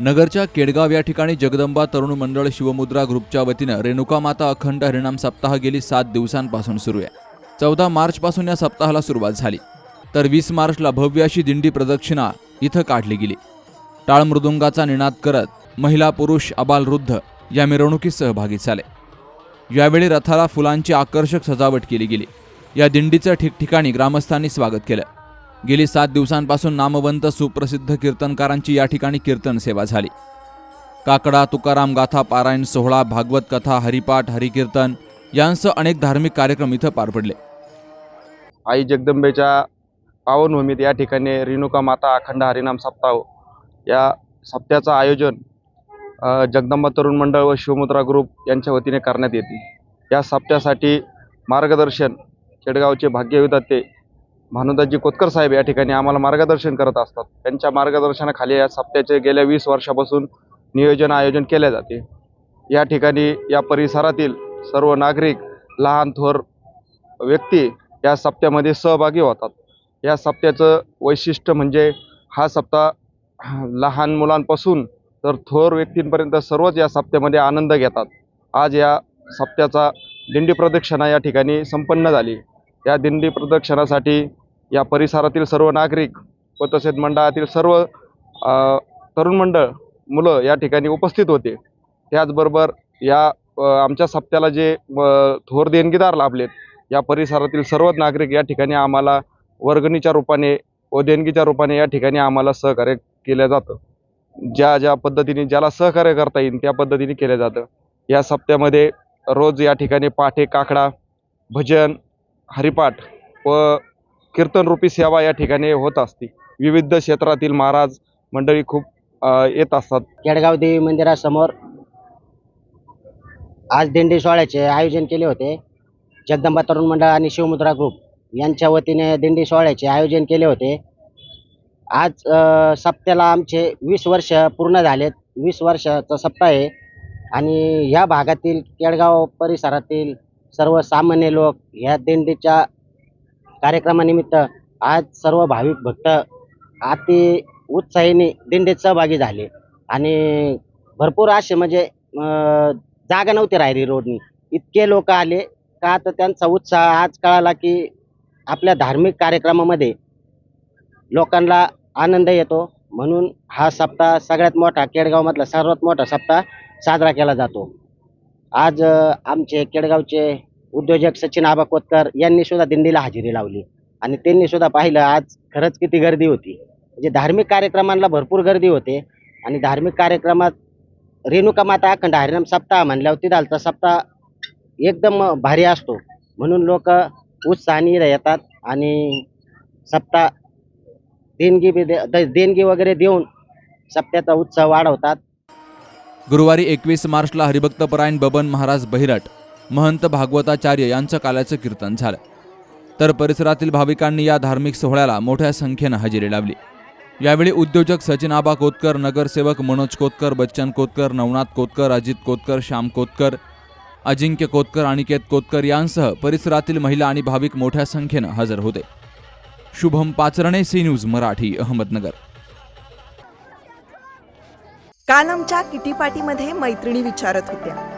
नगरच्या केडगाव या ठिकाणी जगदंबा तरुण मंडळ शिवमुद्रा ग्रुपच्या वतीनं रेणुका माता अखंड हरिणाम सप्ताह गेली सात दिवसांपासून सुरू आहे. चौदा मार्चपासून या सप्ताहाला सुरुवात झाली. तर वीस मार्चला भव्य अशी दिंडी प्रदक्षिणा इथं काढली गेली. टाळमृदुंगाचा निनाद करत महिला पुरुष अबाल वृद्ध या मिरवणुकीत सहभागी झाले. यावेळी रथाला फुलांची आकर्षक सजावट केली गेली. या दिंडीचं ठिकठिकाणी ग्रामस्थांनी स्वागत केलं. गेली सात दिवसांपासून नामवंत सुप्रसिद्ध कीर्तनकारांची या ठिकाणी कीर्तन सेवा झाली. काकडा तुकाराम गाथा पारायण सोहळा भागवत कथा हरिपाठ हरिकीर्तन यांसह अनेक धार्मिक कार्यक्रम इथं पार पडले. आई जगदंबेच्या पावनभूमीत या ठिकाणी रेणुका माता अखंड हरिनाम सप्ताह या सप्त्याचं आयोजन जगदंबा तरुण मंडळ व शिवमुद्रा ग्रुप यांच्या वतीने करण्यात येते. या सप्त्यासाठी मार्गदर्शन खेडगावचे भाग्यविदाते भानुदासजी कोतकर साहेब या ठिकाणी आम्हाला मार्गदर्शन करत असतात. त्यांच्या मार्गदर्शनाखाली या सप्त्याचे गेल्या वीस वर्षापासून नियोजन आयोजन केले जाते. या ठिकाणी या परिसरातील सर्व नागरिक लहान थोर व्यक्ती या सप्त्यामध्ये सहभागी होतात. या सप्त्याचं वैशिष्ट्य म्हणजे हा सप्ताह लहान मुलांपासून तर थोर व्यक्तींपर्यंत सर्वच या सप्त्यामध्ये आनंद घेतात. आज या सप्त्याचा दिंडी प्रदक्षिणा या ठिकाणी संपन्न झाली. या दिंडी प्रदक्षिणासाठी या परिसरातील सर्व नागरिक व तसेच मंडळातील सर्व तरुण मंडळ मुलं या ठिकाणी उपस्थित होते. त्याचबरोबर या आमच्या सप्त्याला जे थोर देणगीदार लाभलेत या परिसरातील सर्व नागरिक या ठिकाणी आम्हाला वर्गणीच्या रूपाने व देणगीच्या रूपाने या ठिकाणी आम्हाला सहकार्य केलं जातं. ज्या ज्या पद्धतीने ज्याला सहकार्य करता येईल त्या पद्धतीने केलं जातं. या सप्त्यामध्ये रोज या ठिकाणी पाठे काकडा भजन हरिपाठ व कीर्तनरूपी सेवा या ठिकाणी होत असते. विविध क्षेत्रातील महाराज मंडळी खूप येत असतात. केडगाव देवी मंदिरासमोर आज दिंडी सोहळ्याचे आयोजन केले होते. जगदंबा तरुण मंडळ आणि शिवमुद्रा ग्रुप यांच्या वतीने दिंडी सोहळ्याचे आयोजन केले होते. आज सप्त्याला आमचे वीस वर्ष पूर्ण झालेत. वीस वर्षाचा सप्ताह आहे. आणि ह्या भागातील केडगाव परिसरातील सर्व सामान्य लोक ह्या दिंडीच्या कार्यक्रमानिमित्त आज सर्व भाविक भक्त अति उत्साहीने दिंडीत सहभागी झाले. आणि भरपूर असे म्हणजे जागा नव्हती राहिली रोडनी. इतके लोक आले का तर त्यांचा उत्साह आज कळाला की आपल्या धार्मिक कार्यक्रमामध्ये लोकांना आनंद येतो. म्हणून हा सप्ताह सगळ्यात मोठा केडगावमधला सर्वात मोठा सप्ताह साजरा केला जातो. आज आमचे केडगावचे उद्योजक सचिन आबा कोतकर यांनी सुद्धा दिंडीला हजेरी लावली. आणि त्यांनी सुद्धा पाहिलं आज खरंच किती गर्दी होती. म्हणजे धार्मिक कार्यक्रमांना भरपूर गर्दी होते. आणि धार्मिक कार्यक्रमात रेणुका माता अखंड हरिनाम सप्ताह म्हणल्यावर तिथालचा सप्ताह एकदम भारी असतो. म्हणून लोक उत्साहाने येतात आणि सप्ताह देणगी बी दे- देणगी वगैरे देऊन सप्त्याचा उत्साह वाढवतात. गुरुवारी एकवीस मार्चला हरिभक्तपरायण बबन महाराज बहिरट महंत भागवताचार्य यांचं कालाचं कीर्तन झालं. तर परिसरातील भाविकांनी या धार्मिक सोहळ्याला मोठ्या संख्येनं हजेरी लावली. यावेळी उद्योजक सचिन आबा कोतकर नगरसेवक मनोज कोतकर बच्चन कोतकर नवनाथ कोतकर अजित कोतकर श्याम कोतकर अजिंक्य कोतकर अनिकेत कोतकर यांसह परिसरातील महिला आणि भाविक मोठ्या संख्येनं हजर होते. Shubham Pacharne C news Marathi Ahmednagar. काल आमच्या किटी पार्टीमध्ये मैत्रिणी विचारत होत्या.